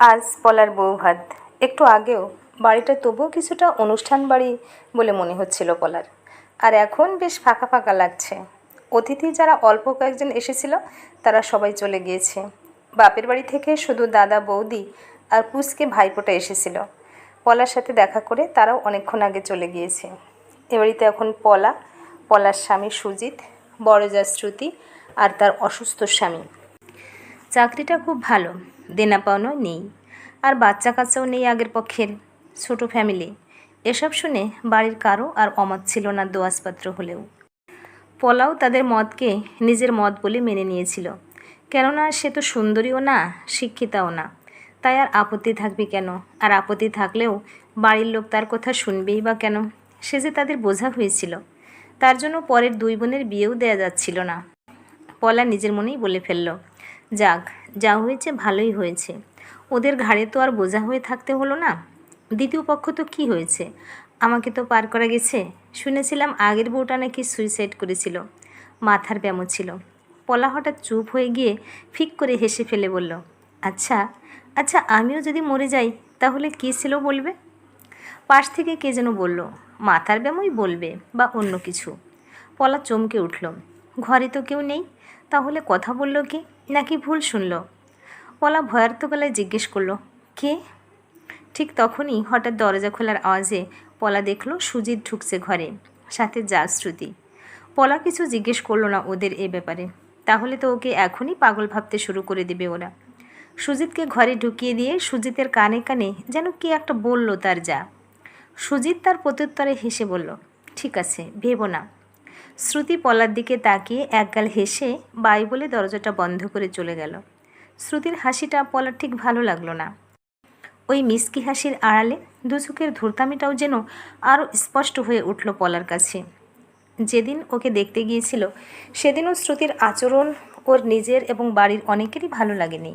আজ পলার বউ ভাত। একটু আগেও বাড়িটা তবুও কিছুটা অনুষ্ঠান বাড়ি বলে মনে হচ্ছিল পলার আর এখন বেশ ফাঁকা ফাঁকা লাগছে। অতিথি যারা অল্প কয়েকজন এসেছিল, তারা সবাই চলে গিয়েছে। বাপের বাড়ি থেকে শুধু দাদা, বৌদি আর পুষকে ভাইপোটা এসেছিল। পলার সাথে দেখা করে তারাও অনেকক্ষণ আগে চলে গিয়েছে। এ বাড়িতে এখন পলা, পলার স্বামী সুজিত বড়জা শ্রুতি আর তার অসুস্থ স্বামী। চাকরিটা খুব ভালো। দেনা পাওনা নেই। আর বাচ্চা কাচ্চাও নেই আগের পক্ষের। ছোট ফ্যামিলি। এসব শুনে বাড়ির কারও আর অমত ছিল না দোয়াসপাত্র হলেও। পলাও তাদের মতকে নিজের মত বলে মেনে নিয়েছিল। কেননা সে তো সুন্দরীও না, শিক্ষিতাও না। তাই আর আপত্তি থাকবে কেন? আর আপত্তি থাকলেও বাড়ির লোক তার কথা শুনবেই বা কেন? সে যে তাদের বোঝা হয়েছিল। তার জন্য পরের দুই বোনের বিয়েও দেয়া যাচ্ছিল না। পলা নিজের মনেই বলে ফেলল যাক, যা হয়েছে ভালোই হয়েছে। ওদের ঘাড়ে তো আর বোঝা হয়ে থাকতে হলো না। দ্বিতীয় পক্ষ তো কি হয়েছে? আমাকে তো পার করা গেছে। শুনেছিলাম আগের বউটা নাকি সুইসাইড করেছিল। মাথার ব্যামো ছিল। পলা হঠাৎ চুপ হয়ে গিয়ে ফিক করে হেসে ফেলে বলল আচ্ছা আচ্ছা আমিও যদি মরে যাই, তাহলে কী ছিল বলবে? পাশ থেকে কে যেন বলল, মাথার ব্যামোই বলবে বা অন্য কিছু। পলা চমকে উঠল, ঘরে তো কেউ নেই, তাহলে কথা বলল কি? নাকি ভুল শুনল? পলা ভয়ার্থ গলায় জিজ্ঞেস করল, কে? ঠিক তখনই হঠাৎ দরজা খোলার আওয়াজে পলা দেখল সুজিত ঢুকছে ঘরে, সাথে শ্রুতি। পলা কিছু জিজ্ঞেস করল না ওদের এ ব্যাপারে। তাহলে তো ওকে এখনই পাগল ভাবতে শুরু করে দেবে ওরা। সুজিতকে ঘরে ঢুকিয়ে দিয়ে সুজিতের কানে কানে যেন কে একটা বলল তার যা। সুজিত তার প্রত্যুত্তরে হেসে বলল, ঠিক আছে, ভেবো না। শ্রুতি পলার দিকে তাকিয়ে একগাল হেসে, বাই বলে দরজাটা বন্ধ করে চলে গেল। শ্রুতির হাসিটা পলার ঠিক ভালো লাগল না। ওই মিষ্কি হাসির আড়ালে দুচোখের ধূর্তামিটাও যেন আরও স্পষ্ট হয়ে উঠল পলার কাছে। যেদিন ওকে দেখতে গিয়েছিল, সেদিনও শ্রুতির আচরণ, ওর নিজের এবং বাড়ির অনেকেরই ভালো লাগেনি।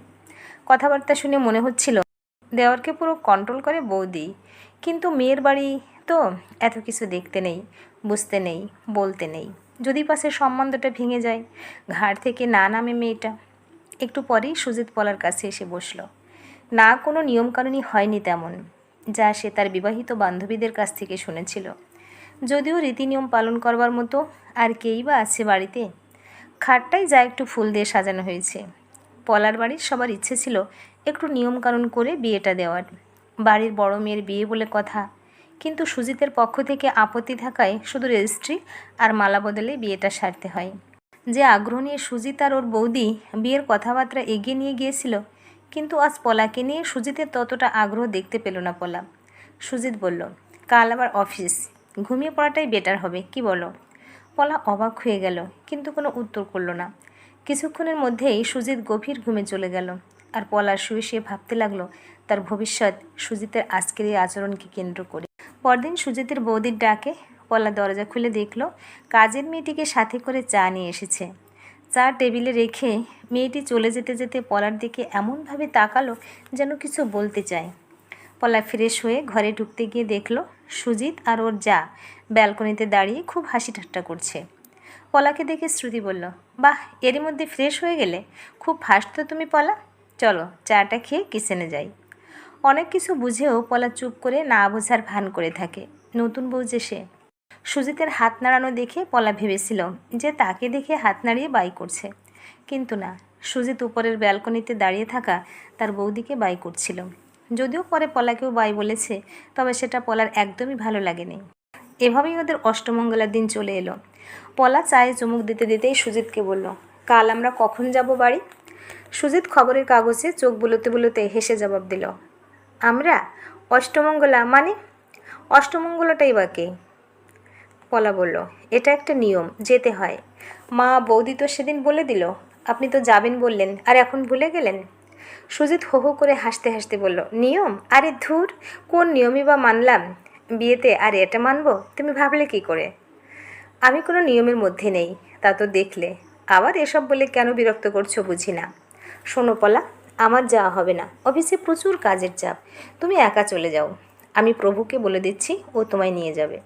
কথাবার্তা শুনে মনে হচ্ছিল, দেওয়ারকে পুরো কন্ট্রোল করে বৌদি। কিন্তু মেয়ের বাড়ি তো এত কিছু দেখতে নেই, বুঝতে নেই, বলতে নেই। যদি পাশে সম্বন্ধটা ভেঙে যায়। ঘাড় থেকে না নামে মেয়েটা। একটু পরেই সুজিত পলার কাছে এসে বসল। না, কোনো নিয়মকানুনই হয়নি তেমন, যা সে তার বিবাহিত বান্ধবীদের কাছ থেকে শুনেছিল। যদিও রীতিনিয়ম পালন করবার মতো আর কেই বা আছে বাড়িতে। খাটটাই যা একটু ফুল দিয়ে সাজানো হয়েছে। পলার বাড়ির সবার ইচ্ছে ছিল একটু নিয়মকানুন করে বিয়েটা দেওয়ার। বাড়ির বড় মেয়ের বিয়ে বলে কথা কিন্তু সুজিতের পক্ষ থেকে আপত্তি থাকায় শুধু রেজিস্ট্রি আর মালা বদলে বিয়েটা সারতে হয়। যে আগ্রহ নিয়ে সুজিত আর ওর বৌদি বিয়ের কথাবার্তা এগিয়ে নিয়ে গিয়েছিল, কিন্তু আজ পলাকে নিয়ে সুজিতের ততটা আগ্রহ দেখতে পেল না পলা। সুজিত বলল, কাল আবার অফিস, ঘুমিয়ে পড়াটাই বেটার হবে, কি বলো? পলা অবাক হয়ে গেল, কিন্তু কোনো উত্তর করল না। কিছুক্ষণের মধ্যেই সুজিত গভীর ঘুমে চলে গেল, আর পলা শুয়ে শুয়ে ভাবতে লাগল, তার ভবিষ্যৎ সুজিতের আজকের এই আচরণকে কেন্দ্র করে। পরদিন সুজিতের বৌদির ডাকে পলা দরজা খুলে দেখল কাজের মেয়েটিকে সাথে করে চা নিয়ে এসেছে। চা টেবিলে রেখে মেয়েটি চলে যেতে যেতে পলার দিকে এমনভাবে তাকালো যেন কিছু বলতে চায়। পলা ফ্রেশ হয়ে ঘরে ঢুকতে গিয়ে দেখল সুজিত আর ওর যা, ব্যালকনিতে দাঁড়িয়ে খুব হাসি ঠাট্টা করছে। পলাকে দেখে শ্রুতি বলল, বাহ, এরই মধ্যে ফ্রেশ হয়ে গেলে? খুব ফাস্ট তো তুমি পলা। চলো, চাটা খেয়ে কিচেনে যাই। অনেক কিছু বুঝেও পলা চুপ করে না বোঝার ভান করে থাকে। নতুন বউ যে সে। সুজিতের হাত নাড়ানো দেখে পলা ভেবেছিল যে তাকে দেখে হাত নাড়িয়ে বাই করছে। কিন্তু না, সুজিত উপরের ব্যালকনিতে দাঁড়িয়ে থাকা তার বৌদিকে বাই করছিল। যদিও পরে পলাকেও বাই বলেছে, তবে সেটা পলার একদমই ভালো লাগেনি। এভাবেই ওদের অষ্টমঙ্গলার দিন চলে এলো। পলা চায়ে চুমুক দিতে দিতেই সুজিতকে বলল, কাল আমরা কখন যাব বাড়ি? সুজিত খবরের কাগজে চোখ বুলোতে বুলোতে হেসে জবাব দিল আমরা অষ্টমঙ্গলা মানে অষ্টমঙ্গলাটাই বা কে? পলা বলল, এটা একটা নিয়ম, যেতে হয়। মা বৌদি তো সেদিন বলে দিল, আপনি তো যাবেন বললেন, আর এখন ভুলে গেলেন? সুজিত হো হো করে হাসতে হাসতে বলল, নিয়ম? আরে ধুর, কোন নিয়মই বা মানলাম? বিয়েতে আর এটা মানব? তুমি ভাবলে কি করে? আমি কোনো নিয়মের মধ্যে নেই, তা তো দেখলে। আবার এসব বলে কেন বিরক্ত করছ বুঝি না? শোনো পলা আমার যাওয়া হবে না। অফিসে প্রচুর কাজের চাপ। তুমি একা চলে যাও। আমি প্রভুকে বলে দিচ্ছি, ও তোমায় নিয়ে যাবে।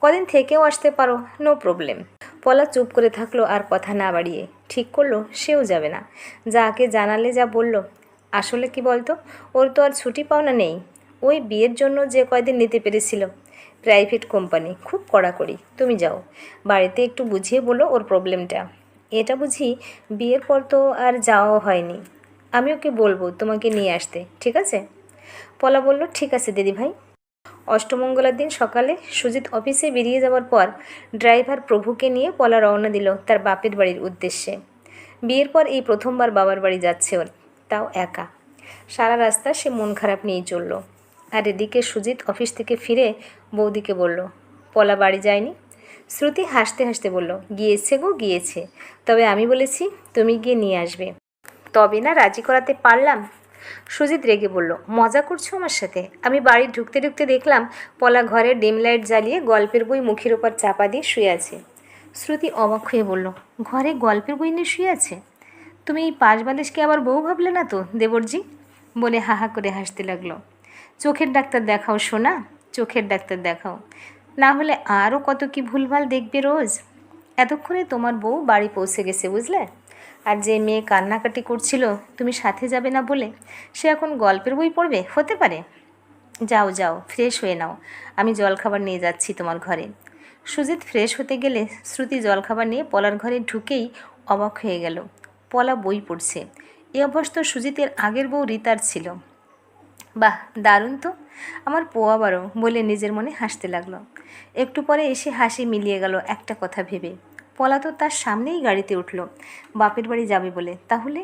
কদিন থেকেও আসতে পারো, নো প্রবলেম। পলা চুপ করে থাকল আর কথা না বাড়িয়ে। ঠিক করল, সেও যাবে না। যাকে জানালে যা বলল, আসলে কি বলতো? ওর তো আর ছুটি পাওনা নেই। ওই বিয়ের জন্য যে কয়দিন নিতে পেরেছিল। প্রাইভেট কোম্পানি, খুব কড়াকড়ি। তুমি যাও। বাড়িতে একটু বুঝিয়ে বলো ওর প্রবলেমটা। এটা বুঝি বিয়ের পর তো আর যাওয়াও হয়নি। আমি ওকে বলব তোমাকে নিয়ে আসতে, ঠিক আছে? পলা বলল, ঠিক আছে দিদিভাই অষ্টমঙ্গলার দিন সকালে সুজিত অফিসে বেরিয়ে যাওয়ার পর ড্রাইভার প্রভুকে নিয়ে পলা রওনা দিল তার বাপের বাড়ির উদ্দেশ্যে। বিয়ের পর এই প্রথমবার বাবার বাড়ি যাচ্ছে ওর, তাও একা। সারা রাস্তা সে মন খারাপ নিয়েই চলল। আর এদিকে সুজিত অফিস থেকে ফিরে বৌদিকে বলল, পলা বাড়ি যায়নি? শ্রুতি হাসতে হাসতে বলল, গিয়েছে গো, গিয়েছে। তবে আমি বলেছি, তুমি গিয়ে নিয়ে আসবে। তবে না রাজি করাতে পারলাম? সুজিত রেগে বলল, মজা করছ আমার সাথে? আমি বাড়ি ঢুকতে ঢুকতে দেখলাম পলা ঘরে ডিম লাইট জ্বালিয়ে গল্পের বই মুখের ওপর চাপা দিয়ে শুয়ে আছে। শ্রুতি অবাক হয়ে বলল, ঘরে গল্পের বই নিয়ে শুয়ে আছে? তুমি এই পাঁচ বালিশকে আবার বউ ভাবলে না তো, দেবরজি? বলে হাহা করে হাসতে লাগল। চোখের ডাক্তার দেখাও সোনা, চোখের ডাক্তার দেখাও। না হলে আরও কত কি ভুলভাল দেখবে রোজ? এতক্ষণে তোমার বউ বাড়ি পৌঁছে গেছে, বুঝলে? আর যে মেয়ে কান্নাকাটি করছিল, তুমি সাথে যাবে না বলে? সে এখন গল্পের বই পড়বে? হতে পারে। যাও যাও ফ্রেশ হয়ে নাও। আমি জলখাবার নিয়ে যাচ্ছি তোমার ঘরে। সুজিত ফ্রেশ হতে গেলে শ্রুতি জলখাবার নিয়ে পলার ঘরে ঢুকেই অবাক হয়ে গেল। পলা বই পড়ছে। এ অভ্যাস তো সুজিতের আগের বউ রিতার ছিল। বাহ, দারুণ তো। আমার পোয়া বারো বলে নিজের মনে হাসতে লাগল। একটু পরে এসে হাসি মিলিয়ে গেল একটা কথা ভেবে। পলা তো তার সামনেই গাড়িতে উঠল। বাপের বাড়ি যাবে বলে। তাহলে?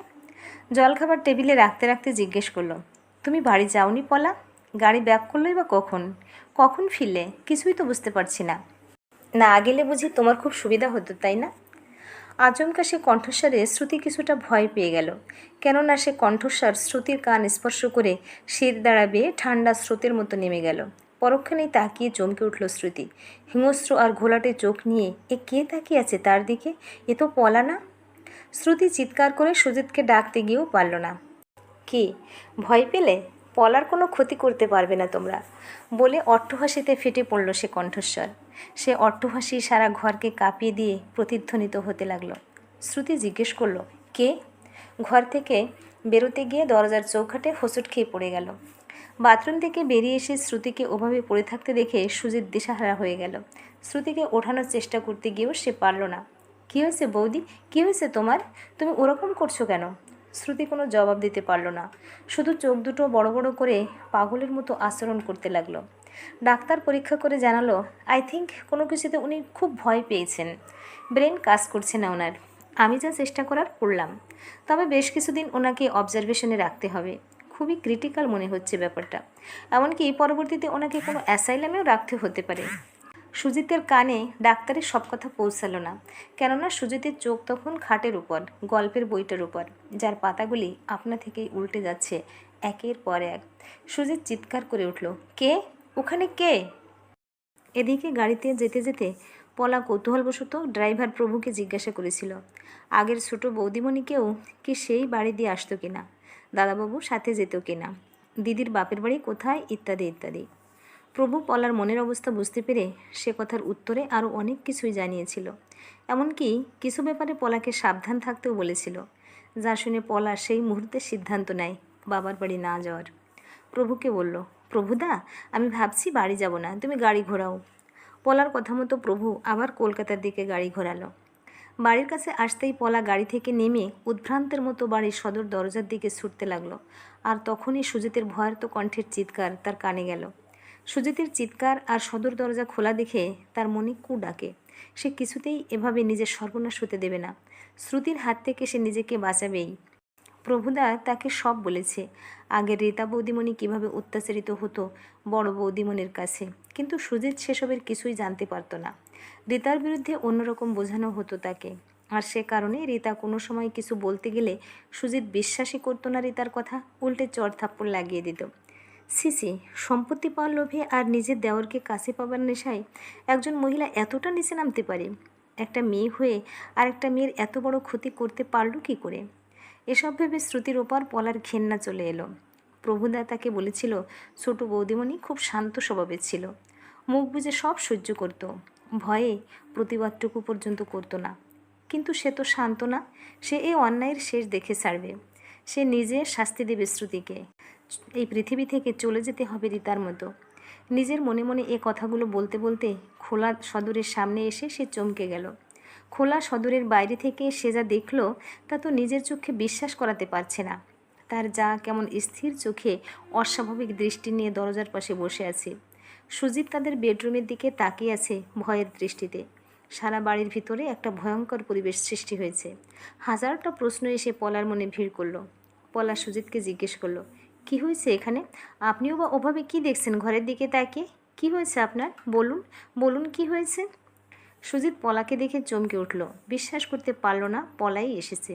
জলখাবার টেবিলে রাখতে রাখতে জিজ্ঞেস করল, তুমি বাড়ি যাওনি পলা? গাড়ি ব্যাক করলোই বা কখন? কখন ফিরলে? কিছুই তো বুঝতে পারছি না। না গেলে বুঝি তোমার খুব সুবিধা হতো, তাই না? আচমকা সে কণ্ঠস্বরে শ্রুতি কিছুটা ভয় পেয়ে গেল। কেননা সে কণ্ঠস্বর শ্রুতির কান স্পর্শ করে শির দাঁড়াবে ঠান্ডা স্রোতের মতো নেমে গেল। পরক্ষণেই তাকিয়ে চমকে উঠল শ্রুতি। হিংস্র আর ঘোলাটে চোখ নিয়ে, এ কে তাকিয়ে আছে তার দিকে? এ তো পলা না? শ্রুতি চিৎকার করে সুজিতকে ডাকতে গিয়েও পারল না। কি? ভয় পেলে? পলার কোনো ক্ষতি করতে পারবে না তোমরা। বলে অট্টহাসিতে ফেটে পড়ল সে কণ্ঠস্বর। সে অট্টহাসি সারা ঘরকে কাঁপিয়ে দিয়ে প্রতিধ্বনিত হতে লাগল। শ্রুতি জিজ্ঞেস করল, কে? ঘর থেকে বেরোতে গিয়ে দরজার চৌখাটে হোঁচট খেয়ে পড়ে গেল। বাথরুম থেকে বেরিয়ে এসে শ্রুতিকে ওভাবে পড়ে থাকতে দেখে সুজিত দিশাহারা হয়ে গেল। শ্রুতিকে ওঠানোর চেষ্টা করতে গিয়েও সে পারল না। কী হয়েছে বৌদি? কী হয়েছে তোমার? তুমি ওরকম করছ কেন? শ্রুতি কোনো জবাব দিতে পারল না। শুধু চোখ দুটো বড় বড় করে পাগলের মতো আচরণ করতে লাগল। ডাক্তার পরীক্ষা করে জানালো, আই থিঙ্ক কোনো কিছুতে উনি খুব ভয় পেয়েছেন। ব্রেন কাজ করছে না ওনার। আমি যা চেষ্টা করার করলাম। তবে বেশ কিছুদিন ওনাকে অবজারভেশনে রাখতে হবে। খুবই ক্রিটিক্যাল মনে হচ্ছে ব্যাপারটা। এমনকি পরবর্তীতে ওনাকে কোনো অ্যাসাইলামেও রাখতে হতে পারে। সুজিতের কানে ডাক্তারের সব কথা পৌঁছালো না। কেননা সুজিতের চোখ তখন খাটের উপর, গল্পের বইটার উপর, যার পাতাগুলি আপনা থেকেই উল্টে যাচ্ছে একের পর এক। সুজিত চিৎকার করে উঠল, কে? ওখানে কে? এদিকে গাড়িতে যেতে যেতে পলা কৌতূহলবশত ড্রাইভার প্রভুকে জিজ্ঞাসা করেছিল, আগের ছোট বৌদিমণিকেও কি সেই বাড়ি দিয়ে আসতো কিনা? দাদাবাবু সাথে যেত কিনা। দিদির বাপের বাড়ি কোথায়? ইত্যাদি ইত্যাদি। প্রভু পলার মনের অবস্থা বুঝতে পেরে সে কথার উত্তরে আরও অনেক কিছুই জানিয়েছিল। এমনকি কিছু ব্যাপারে পলাকে সাবধান থাকতেও বলেছিল। যা শুনে পলা সেই মুহূর্তে সিদ্ধান্ত নেয়, বাবার বাড়ি না যাওয়ার। প্রভুকে বলল, প্রভুদা, আমি ভাবছি বাড়ি যাব না, তুমি গাড়ি ঘোরাও। পলার কথা মতো প্রভু আবার কলকাতার দিকে গাড়ি ঘোরালো। বাড়ির কাছে আসতেই পলা গাড়ি থেকে নেমে উদ্ভ্রান্তের মতো বাড়ির সদর দরজার দিকে ছুটতে লাগল। আর তখনই সুজিতের ভয়ার্ত কণ্ঠের চিৎকার তার কানে গেল। সুজিতের চিৎকার আর সদর দরজা খোলা দেখে তার মনে কু ডাকে। সে কিছুতেই এভাবে নিজের সর্বনাশ হতে দেবে না। শ্রুতির হাত থেকে সে নিজেকে বাঁচাবেই। প্রভুদা তাকে সব বলেছে। আগে রীতা বৌদিমণি কীভাবে অত্যাচারিত হতো বড় বৌদিমণির কাছে, কিন্তু সুজিত সেসবের কিছুই জানতে পারতো না। রীতার বিরুদ্ধে অন্যরকম বোঝানো হতো তাকে। আর সে কারণে রীতা কোনো সময় কিছু বলতে গেলে সুজিত বিশ্বাসই করতো না রীতার কথা, উল্টে চড় থাপ্পড় লাগিয়ে দিত। সিসি সম্পত্তি পাওয়ার লোভে আর নিজের দেওয়ারকে কাছে পাবার নেশায় একজন মহিলা এতটা নিচে নামতে পারে? একটা মেয়ে হয়ে আর একটা মেয়ের এত বড় ক্ষতি করতে পারল কি করে? এসব ভেবে শ্রুতির ওপর পলার ঘেন্না চলে এলো। প্রভুদা তাকে বলেছিল, ছোট বৌদিমণি খুব শান্ত স্বভাবের ছিল। মুখ বুঝে সব সহ্য করত। ভয়ে প্রতিবাদটুকু পর্যন্ত করতো না। কিন্তু সে তো শান্ত না। সে এই অন্যায়ের শেষ দেখে ছাড়বে। সে নিজে শাস্তি দেবে শ্রুতিকে। এই পৃথিবী থেকে চলে যেতে হবে রীতার মতো। নিজের মনে মনে এ কথাগুলো বলতে বলতে খোলা সদরের সামনে এসে সে চমকে গেল। খোলা সদরের বাইরে থেকে সে যা দেখল, তা তো নিজের চোখে বিশ্বাস করাতে পারছে না। তার যা কেমন স্থির চোখে অস্বাভাবিক দৃষ্টি নিয়ে দরজার পাশে বসে আছে। সুজিত তাদের বেডরুমের দিকে তাকিয়ে আছে ভয়ের দৃষ্টিতে। সারা বাড়ির ভিতরে একটা ভয়ঙ্কর পরিবেশ সৃষ্টি হয়েছে। হাজারটা প্রশ্ন এসে পলার মনে ভিড় করল। পলা সুজিতকে জিজ্ঞেস করল, কি হয়েছে এখানে? আপনিও বা ওভাবে কি দেখছেন ঘরের দিকে তাকিয়ে? কি হয়েছে আপনার? বলুন বলুন কি হয়েছে? সুজিত পলাকে দেখে চমকে উঠল। বিশ্বাস করতে পারল না, পলাই এসেছে।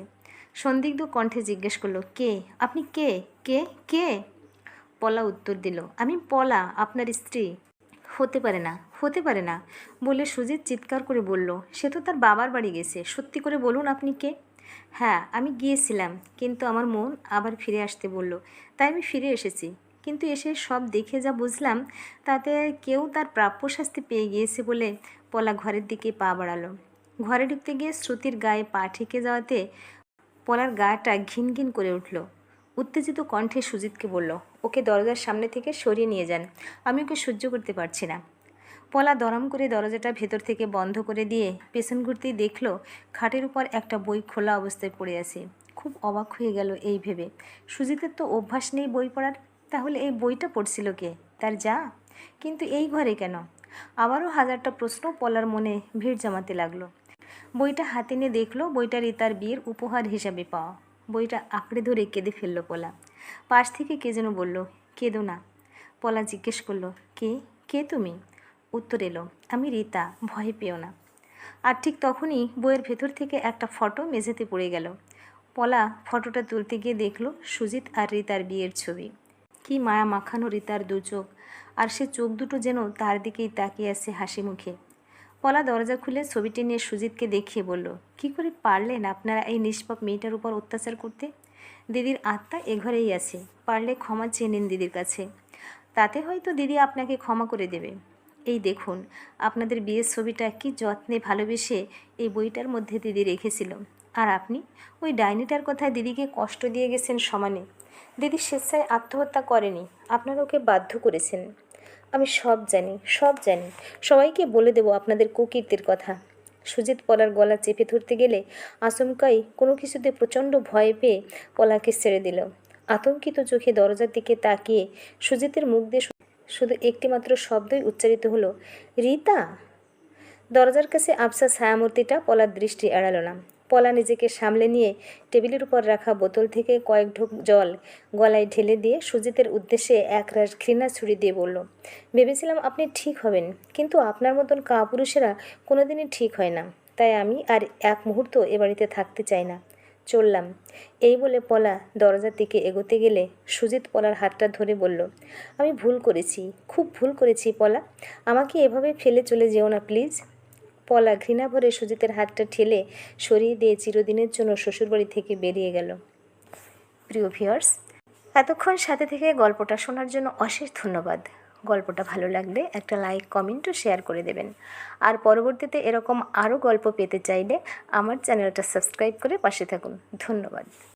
সন্দিগ্ধ কণ্ঠে জিজ্ঞেস করল, কে? আপনি কে? কে? কে? পলা উত্তর দিল, আমি পলা, আপনার স্ত্রী। হতে পারে না, হতে পারে না। বলে সুজিত চিৎকার করে বলল, সে তো তার বাবার বাড়ি গেছে, সত্যি করে বলুন আপনি কে? হ্যাঁ আমি গিয়েছিলাম, কিন্তু আমার মন আবার ফিরে আসতে বলল, তাই আমি ফিরে এসেছি। কিন্তু এসে সব দেখে যা বুঝলাম, তাতে কেউ তার প্রাপ্য শাস্তি পেয়ে গিয়েছে বলে পলা ঘরের দিকে পা বাড়ালো। ঘরে ঢুকতে গিয়ে শ্রুতির গায়ে পা ঠেকে যাওয়াতে পলার গাটা ঘিন ঘিন করে উঠল। উত্তেজিত কণ্ঠে সুজিতকে বলল, ওকে দরজার সামনে থেকে সরিয়ে নিয়ে যান, আমি ওকে সহ্য করতে পারছি না। পলা দরম করে দরজাটা ভেতর থেকে বন্ধ করে দিয়ে পেছন ঘুরতেই দেখল, খাটের উপর একটা বই খোলা অবস্থায় পড়ে আছে। খুব অবাক হয়ে গেল এই ভেবে। সুজিতের তো অভ্যাস নেই বই পড়ার, তাহলে এই বইটা পড়ছিল কে? তার যা। কিন্তু এই ঘরে কেন? আবারও হাজারটা প্রশ্ন পলার মনে ভিড় জমাতে লাগল। বইটা হাতে নিয়ে দেখল বইটা রিতার বিয়ের উপহার হিসাবে পাওয়া। বইটা আঁকড়ে ধরে কেঁদে ফেলল পলা। পাশ থেকে কে যেন বলল, কেঁদো না। পলা জিজ্ঞেস করল, কে? কে তুমি? উত্তর এলো, আমি রীতা, ভয় পেও না। আর ঠিক তখনই বইয়ের ভেতর থেকে একটা ফটো মেঝেতে পড়ে গেল। পলা ফটোটা তুলতে গিয়ে দেখল সুজিত আর রীতার বিয়ের ছবি। কি মায়া মাখানো রিতার দু চোখ আর সে চোখ দুটো যেন তার দিকেই তাকিয়ে আছে হাসি মুখে। পলা দরজা খুলে ছবিটি নিয়ে সুজিতকে দেখিয়ে বলল, কি করে পারলেন আপনারা এই নিষ্পাপ মেয়েটার উপর অত্যাচার করতে? দিদির আত্মা এ ঘরেই আছে, পারলে ক্ষমা চেয়ে নিন দিদির কাছে। তাতে হয়তো দিদি আপনাকে ক্ষমা করে দেবে। এই দেখুন, আপনাদের বিয়ের ছবিটা কি যত্নে ভালোবেসে এই বইটার মধ্যে দিদি রেখেছিল। আর আপনি? ওই ডাইনিটার কথায় দিদিকে কষ্ট দিয়ে গেছেন সমানে। দিদি স্বেচ্ছায় আত্মহত্যা করেনি, আপনারা ওকে বাধ্য করেছেন। আমি সব জানি সব জানি। সবাইকে বলে দেবো আপনাদের কুকীর্তির কথা। সুজিত পলার গলা চেপে ধরতে গেলে আচমকাই কোনো কিছুতে প্রচণ্ড ভয় পেয়ে পলাকে ছেড়ে দিল। আতঙ্কিত চোখে দরজার দিকে তাকিয়ে সুজিতের মুখ দিয়ে শুধু একটিমাত্র শব্দই উচ্চারিত হলো, রীতা? দরজার কাছে আবসা ছায়ামূর্তিটা পলার দৃষ্টি এড়ালো না। পলা নিজেকে সামলে নিয়ে টেবিলের উপর রাখা বোতল থেকে কয়েক ঢোক জল গলায় ঢেলে দিয়ে সুজিতের উদ্দেশ্যে একরাশ ঘৃণা ছুরি দিয়ে বলল, ভেবেছিলাম আপনি ঠিক হবেন, কিন্তু আপনার মতন কাপুরুষেরা কোনোদিনই ঠিক হয় না। তাই আমি আর এক মুহূর্ত এ বাড়িতে থাকতে চাই না। চললাম। এই বলে পলা দরজার দিকে এগোতে গেলে সুজিত পলার হাতটা ধরে বলল, আমি ভুল করেছি, খুব ভুল করেছি পলা। আমাকে এভাবে ফেলে চলে যেও না, প্লিজ। পলা ঘৃণা ভরে সুজিতের হাতটা ঠেলে সরিয়ে দিয়ে চিরদিনের জন্য শ্বশুরবাড়ি থেকে বেরিয়ে গেল। প্রিয় ভিউয়ার্স, এতক্ষণ সাথে থেকে গল্পটা শোনার জন্য অশেষ ধন্যবাদ। গল্পটা ভালো লাগলে একটা লাইক কমেন্টও শেয়ার করে দেবেন। আর পরবর্তীতে এরকম আরও গল্প পেতে চাইলে আমার চ্যানেলটা সাবস্ক্রাইব করে পাশে থাকুন। ধন্যবাদ।